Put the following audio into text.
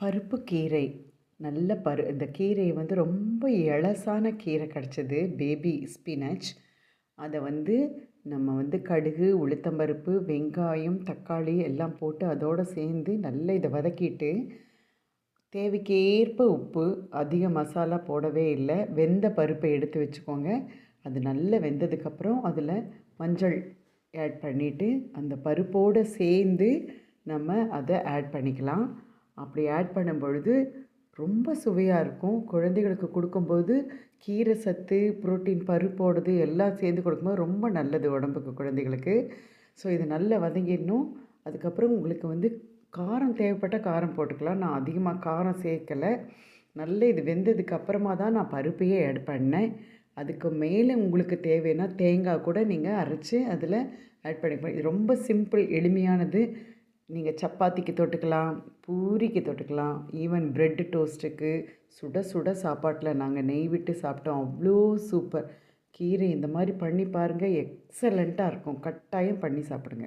பருப்பு கீரை. நல்ல பரு இந்த கீரையை வந்து ரொம்ப எளசான கீரை கிடச்சிது பேபி ஸ்பினச் அதை வந்து நம்ம வந்து கடுகு உளுத்தம்பருப்பு வெங்காயம் தக்காளி எல்லாம் போட்டு அதோடு சேர்ந்து நல்லா இதை வதக்கிட்டு தேவைக்கேற்ப உப்பு அதிக மசாலா போடவே இல்லை. வெந்த பருப்பை எடுத்து வச்சுக்கோங்க. அது நல்லா வெந்ததுக்கப்புறம் அதில் மஞ்சள் ஆட் பண்ணிவிட்டு அந்த பருப்போடு சேர்ந்து நம்ம அதை ஆட் பண்ணிக்கலாம். அப்படி ஆட் பண்ணும் பொழுது ரொம்ப சுவையாக இருக்கும். குழந்தைகளுக்கு கொடுக்கும்போது கீரை சத்து புரோட்டீன் பருப்போடது எல்லாம் சேர்ந்து கொடுக்கும்போது ரொம்ப நல்லது உடம்புக்கு குழந்தைகளுக்கு. ஸோ இது நல்லா வதங்கிடணும். அதுக்கப்புறம் உங்களுக்கு வந்து காரம் தேவைப்பட்ட காரம் போட்டுக்கலாம். நான் அதிகமாக காரம் சேர்க்கலை. நல்ல இது வெந்ததுக்கு அப்புறமா தான் நான் பருப்பையே ஆட் பண்ணேன். அதுக்கு மேலே உங்களுக்கு தேவைன்னா தேங்காய் கூட நீங்கள் அரைச்சி அதில் ஆட் பண்ணிக்கலாம். இது ரொம்ப சிம்பிள் எளிமையானது. நீங்கள் சப்பாத்திக்கு தொட்டுக்கலாம் பூரிக்கு தொட்டுக்கலாம் ஈவன் ப்ரெட்டு டோஸ்ட்டுக்கு சுட சுட சாப்பாட்டில் நாங்கள் நெய் விட்டு சாப்பிட்டோம். அவ்வளோ சூப்பர் கீரை இந்த மாதிரி பண்ணி பாருங்கள் எக்ஸலண்ட்டாக இருக்கும். கட்டாயம் பண்ணி சாப்பிடுங்க.